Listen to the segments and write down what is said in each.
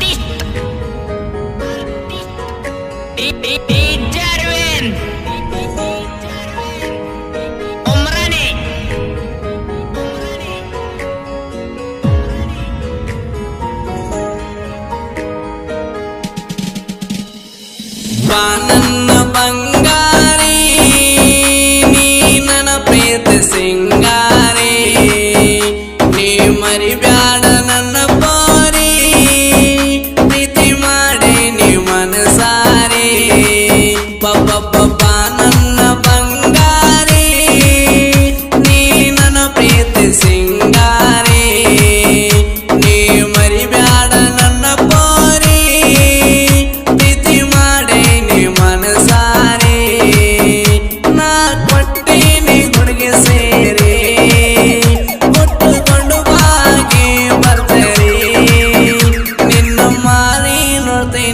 বুঝতে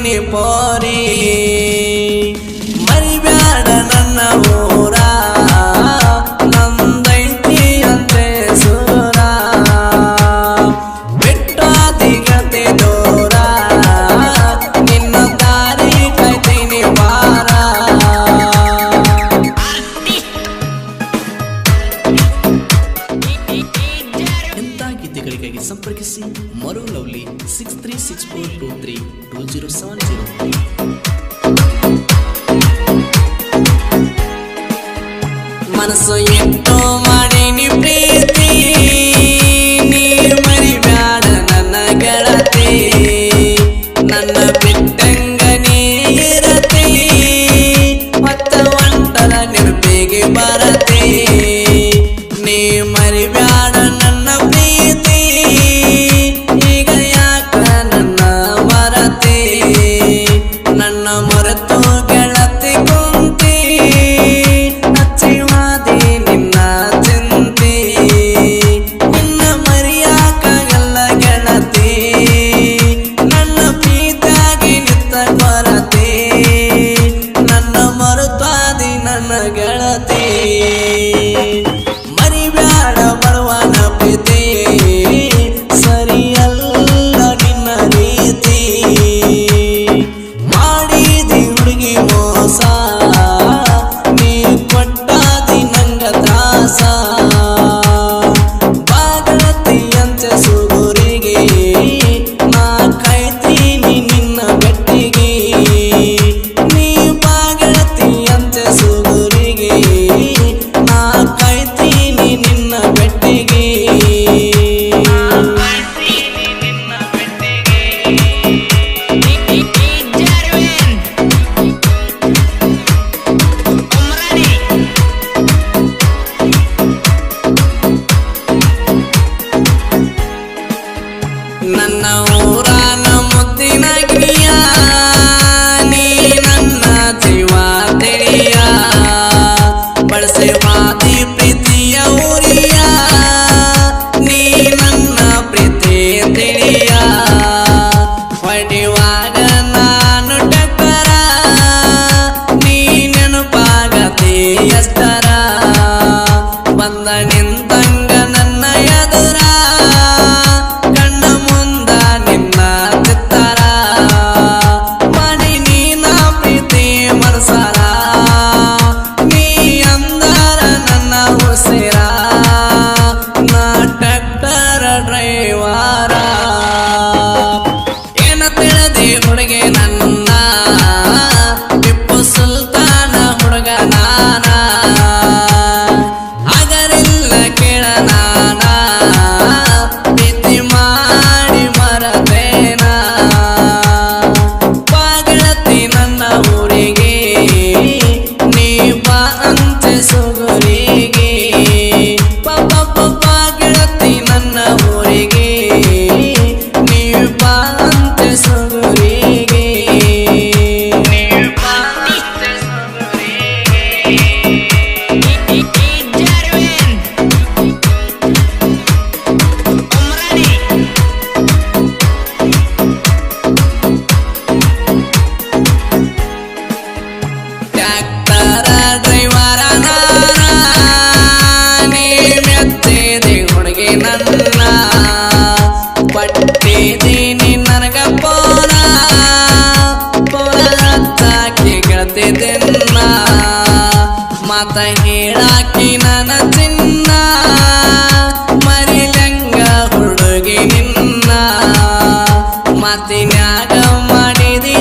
போரே ಸಂಪರ್ಕಿಸಿ ಮರು lovely six three six four two three two zero seven zero మనసు ఎంతో మడిని ప్రియ ಮಾತ ಹೇಳಾಕಿ ನನ ಚಿನ್ನ ಮರಿಲಂಗ ಹುಡುಗಿ ನಿನ್ನ ಮಾತಿನ್ಯಾಗ ಮಾಡಿದಿ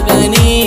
gani.